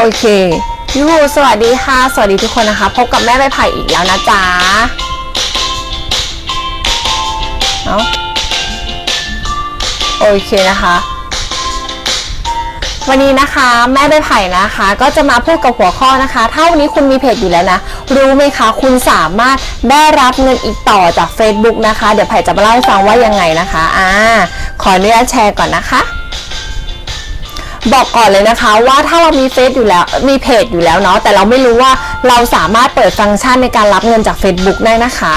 โอเคยูสวัสดีค่ะ สวัสดีทุกคนนะคะ พบกับแม่ใบไผ่อีกแล้วนะจ๊ะเอาโอเคนะคะ วันนี้นะคะแม่ใบไผ่นะคะ ก็จะมาพูดกับหัวข้อนะคะ ถ้าวันนี้คุณมีเพจอยู่แล้วนะ รู้ไหมคะ คุณสามารถได้รับเงินอีกต่อจาก Facebook นะคะ เดี๋ยวไผ่จะมาเล่าให้ฟังว่ายังไงนะคะอ่าขออนุญาตแชร์ก่อนนะคะ บอกก่อนเลยนะคะว่าถ้าเรามีเฟซอยู่แล้วมีเพจอยู่แล้วเนาะแต่เราไม่รู้ว่าเราสามารถเปิดฟังก์ชันในการรับเงินจาก Facebook ได้นะคะ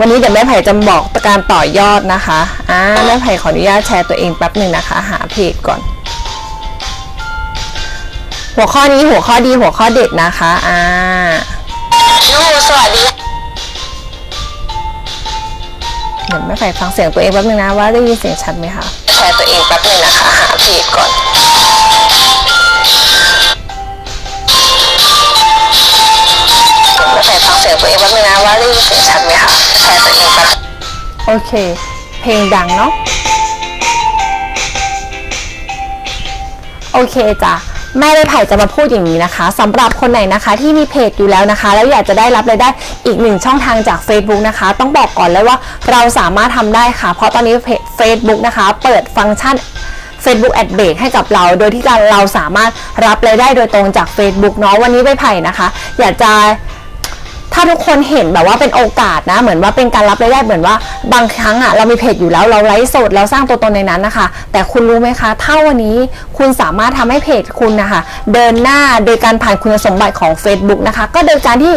วันนี้เดี๋ยวแม่ไผ่จะบอกการต่อยอดนะคะอ่าแม่ไผ่ขออนุญาตแชร์ตัวเองแป๊บหนึ่งนะคะ หาเพจก่อน หัวข้อนี้หัวข้อดีหัวข้อเด็ดนะคะอ่ายูสวัสดีเดี๋ยวแม่ไผ่ฟังเสียงตัวเองแป๊บหนึงนะว่าได้ยินเสียงชัดไหมคะ ป๊บนึงนะคะหาเพจก่อนแม่ไผ่ฟังเสียงตัวเองแป๊บนึงนะว่าได้ยินเสียงชัดไหมคะแชร์ตัวเองแป๊บโอเค เพลงดังเนาะโอเคจ้ะแม่ได้ไผ่จะมาพูดอย่างนี้นะคะสำหรับคนไหนนะคะที่มีเพจอยู่แล้วนะคะ แล้วอยากจะได้รับรายได้อีกหนึ่งช่องทางจาก Facebook นะคะ ต้องบอกก่อนเลยว่าเราสามารถทำได้ค่ะ เพราะตอนนี้เพจ Facebook นะคะ เปิดฟังก์ชัน Facebook Ad Break ให้กับเรา โดยที่เราสามารถรับรายได้โดยตรงจาก Facebook เนาะวันนี้ใบไผ่นะคะ อยากจะถ้าทุกคนเห็นแบบว่าเป็นโอกาสนะ เหมือนว่าเป็นการรับรายได้เหมือนว่าบางครั้งอะเรามีเพจอยู่แล้วเราไลฟ์สดเราสร้างตัวตนในนั้นนะคะ แต่คุณรู้ไหมคะ ถ้าวันนี้คุณสามารถทำให้เพจคุณนะคะ เดินหน้าโดยการผ่านคุณสมบัติของ Facebook นะคะ ก็โดยการที่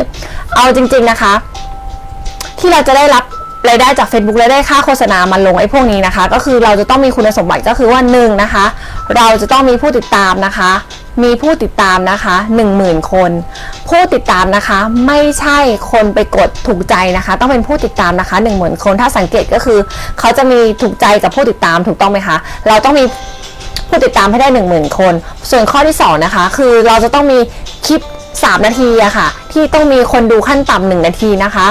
เอาจริง ๆนะคะ ที่เราจะได้รับ รายได้จาก Facebook และได้ค่าโฆษณามาลงไอ้พวกนี้นะคะ ก็คือเราจะต้องมีคุณสมบัติก็คือว่าหนึ่งนะคะ เราจะต้องมีผู้ติดตามนะคะ มีผู้ติดตามนะคะ 10,000 คน ผู้ติดตามนะคะไม่ใช่คนไปกดถูกใจนะคะ ต้องเป็นผู้ติดตามนะคะ10,000คน ถ้าสังเกตก็คือ เขาจะมีถูกใจกับผู้ติดตามถูกต้องไหมคะเราต้องมีผู้ติดตามให้ได้ 1 0,000 คน ส่วนข้อที่2นะคะคือเราจะต้องมีคลิป 3 นาทีอะค่ะ ที่ต้องมีคนดูขั้นต่ำ1นาทีนะคะ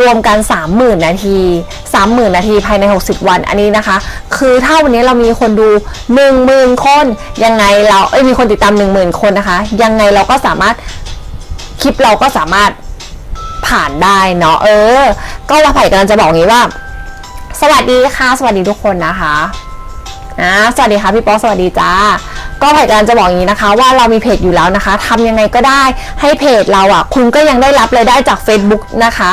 รวมกัน 30,000 นาที 30,000 นาทีภายใน 60 วันอันนี้นะคะ คือถ้าวันนี้เรามีคนดู 10,000 คน ยังไงเราเอ้ยมีคนติดตาม 10,000 คนนะคะ ยังไงเราก็สามารถคลิปเราก็สามารถผ่านได้เนาะเออ ก็ว่าไผ่กำลังจะบอกงี้ว่า สวัสดีค่ะ สวัสดีทุกคนนะคะอ่าสวัสดีค่ะพี่ป๊อกสวัสดีจ้า ก็ไผ่การจะบอกอย่างนี้นะคะ ว่าเรามีเพจอยู่แล้วนะคะทำยังไงก็ได้ให้เพจเราอะ คุณก็ยังได้รับรายได้จาก Facebook นะคะ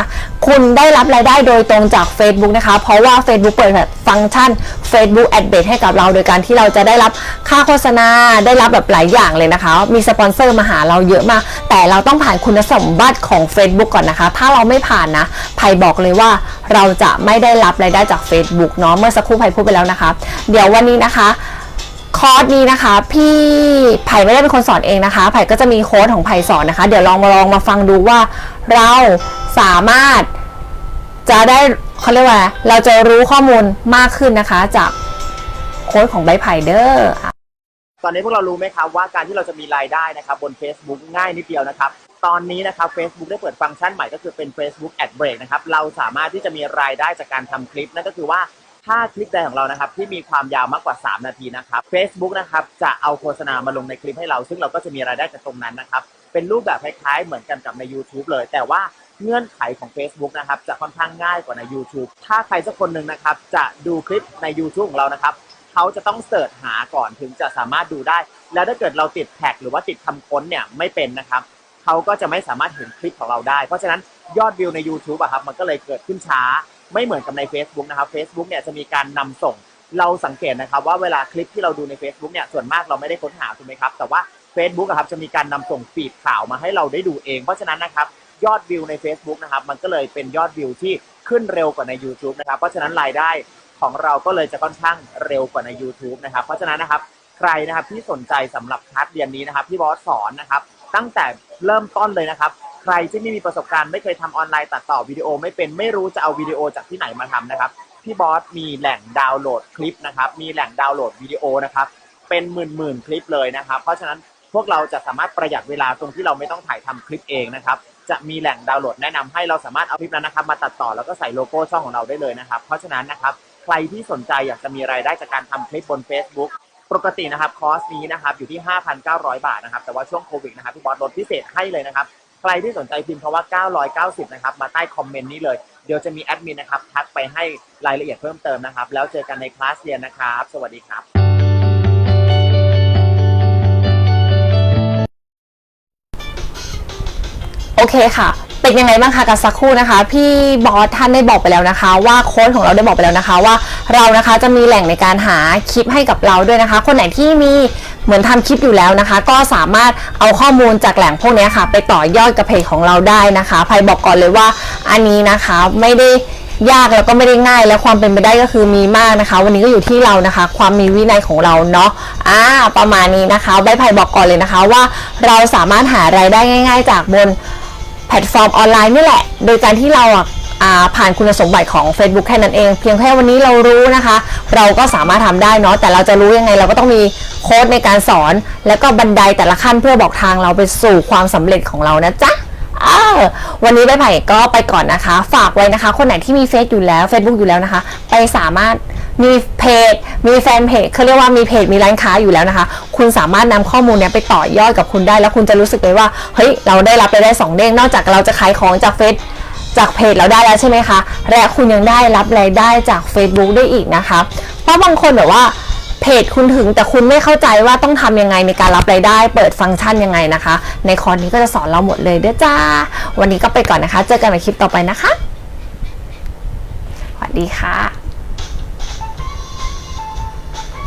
คุณได้รับรายได้โดยตรงจาก Facebook นะคะ เพราะว่า Facebook เปิดแบบฟังก์ชัน Facebook Ad b a s ให้กับเรา โดยการที่เราจะได้รับค่าโฆษณาได้รับแบบหลายอย่างเลยนะคะ มีสปอนเซอร์มาหาเราเยอะมาก แต่เราต้องผ่านคุณสมบัติของ Facebook ก่อนนะคะ ถ้าเราไม่ผ่านนะไผ่บอกเลยว่าเราจะไม่ได้รับรายได้จาก Facebook เนาะเมื่อสักครู่ไผ่พูดไปแล้วนะคะ เดี๋ยววันนี้นะคะ คอร์สนี้นะคะ พี่ไผ่ไม่ได้เป็นคนสอนเองนะคะ ไผ่ก็จะมีโค้ดของไผ่สอนนะคะ เดี๋ยวลองมาลองมาฟังดูว่าเราสามารถจะได้เขาเรียกว่า เราจะรู้ข้อมูลมากขึ้นนะคะ จากโค้ดของใบไผ่เด้อตอนนี้พวกเรารู้ไหมครับว่าการที่เราจะมีรายได้นะครับบน Facebook ง่ายนิดเดียวนะครับ ตอนนี้นะครับ Facebook ได้เปิดฟังก์ชันใหม่ก็คือเป็น Facebook Ad Break นะครับ เราสามารถที่จะมีรายได้จากการทำคลิป นั่นก็คือว่า ถ้าคลิปใดของเรานะครับที่มีความยาวมากกว่า 3 นาทีนะครับ Facebook นะครับจะเอาโฆษณามาลงในคลิปให้เรา ซึ่งเราก็จะมีรายได้จากตรงนั้นนะครับเป็นรูปแบบคล้ายๆเหมือนกันกับใน YouTube เลย แต่ว่าเงื่อนไขของ Facebook นะครับจะค่อนข้างง่ายกว่าใน YouTube ถ้าใครสักคนหนึ่งนะครับจะดูคลิปใน YouTube ของเรานะครับเขาจะต้องเสิร์ชหาก่อนถึงจะสามารถดูได้ แล้วถ้าเกิดเราติดแท็กหรือว่าติดคำค้นเนี่ยไม่เป็นนะครับเขาก็จะไม่สามารถเห็นคลิปของเราได้ เพราะฉะนั้นยอดวิวใน YouTube อะครับมันก็เลยเกิดขึ้นช้า ไม่เหมือนกับใน Facebook นะครับ Facebook เนี่ยจะมีการนำส่งเราสังเกตนะครับว่าเวลาคลิปที่เราดูใน Facebook เนี่ยส่วนมากเราไม่ได้ค้นหาถูกไหมครับ แต่ว่า Facebook อะครับจะมีการนำส่งฟีดข่าวมาให้เราได้ดูเอง เพราะฉะนั้นนะครับยอดวิวใน Facebook นะครับมันก็เลยเป็นยอดวิวที่ขึ้นเร็วกว่าใน YouTube นะครับเพราะฉะนั้นรายได้ของเราก็เลยจะค่อนข้างเร็วกว่าใน YouTube นะครับ เพราะฉะนั้นนะครับใครนะครับที่สนใจสำหรับคลาสเรียนนี้นะครับพี่บอสสอนนะครับตั้งแต่เริ่มต้นเลยนะครับ ใครที่ไม่มีประสบการณ์ไม่เคยทำออนไลน์ตัดต่อวิดีโอไม่เป็นไม่รู้จะเอาวิดีโอจากที่ไหนมาทำนะครับพี่บอสมีแหล่งดาวน์โหลดคลิปนะครับ มีแหล่งดาวน์โหลดวิดีโอนะครับ เป็นหมื่นหมื่นคลิปเลยนะครับ เพราะฉะนั้นพวกเราจะสามารถประหยัดเวลาตรงที่เราไม่ต้องถ่ายทำคลิปเองนะครับ จะมีแหล่งดาวน์โหลดแนะนำให้เราสามารถเอาคลิปนั้นนะครับ มาตัดต่อแล้วก็ใส่โลโก้ช่องของเราได้เลยนะครับ เพราะฉะนั้นนะครับใครที่สนใจอยากจะมีรายได้จากการทำคลิปบน Facebook ปกตินะครับคอร์สนี้นะครับอยู่ที่ 5,900 บาทนะครับแต่ว่าช่วงโควิดนะครับพี่บอสลดพิเศษให้เลยนะครับ ใครที่สนใจพิมพ์คำว่า 990 นะครับ มาใต้คอมเมนต์นี้เลย เดี๋ยวจะมีแอดมินนะครับ ทักไปให้รายละเอียดเพิ่มเติมนะครับ แล้วเจอกันในคลาสเรียนนะครับ สวัสดีครับโอเคค่ะ เป็นยังไงบ้างคะกันสักครู่นะคะ พี่บอสท่านได้บอกไปแล้วนะคะ ว่าโค้ดของเราได้บอกไปแล้วนะคะว่าเรานะคะจะมีแหล่งในการหาคลิปให้กับเราด้วยนะคะ คนไหนที่มีเหมือนทำคลิปอยู่แล้วนะคะ ก็สามารถเอาข้อมูลจากแหล่งพวกนี้ค่ะ ไปต่อยอดกับเพจของเราได้นะคะภัยบอกก่อนเลยว่าอันนี้นะคะไม่ได้ยากแล้วก็ไม่ได้ง่ายและความเป็นไปได้ก็คือมีมากนะคะ วันนี้ก็อยู่ที่เรานะคะ ความมีวินัยของเราเนาะอ่าประมาณนี้นะคะใบไผ่บอกก่อนเลยนะคะว่า เราสามารถหารายได้ง่าย ๆ จากบน แพลตฟอร์มออนไลน์นี่แหละ โดยการที่เราอะอ่าผ่านคุณสมบัติของ Facebook แค่นั้นเอง เพียงแค่วันนี้เรารู้นะคะ เราก็สามารถทำได้เนาะแต่เราจะรู้ยังไงเราก็ต้องมีโค้ดในการสอน แล้วก็บันไดแต่ละขั้นเพื่อบอกทางเราไปสู่ความสำเร็จของเรานะจ๊ะววันนี้ใบไผ่ก็ไปก่อนนะคะ ฝากไว้นะคะ คนไหนที่มีเฟซอยู่แล้ว Facebook อยู่แล้วนะคะ ไปสามารถ มีเพจ มีแฟนเพจเขาเรียกว่ามีเพจมีร้านค้าอยู่แล้วนะคะ คุณสามารถนำข้อมูลเนี้ยไปต่อยอดกับคุณได้ แล้วคุณจะรู้สึกเลยว่าเฮ้ยเราได้รับไปได้สองเด้งนอกจากเราจะขายของจากเฟซจากเพจเราได้แล้วใช่ไหมคะและคุณยังได้รับรายได้จาก Facebook ได้อีกนะคะ เพราะบางคนแบบว่าเพจคุณถึงแต่คุณไม่เข้าใจว่าต้องทำยังไงในการรับรายได้ เปิดฟังก์ชันยังไงนะคะ ในคอร์สนี้ก็จะสอนเราหมดเลยเด้อจ้า วันนี้ก็ไปก่อนนะคะ เจอกันในคลิปต่อไปนะคะ สวัสดีค่ะ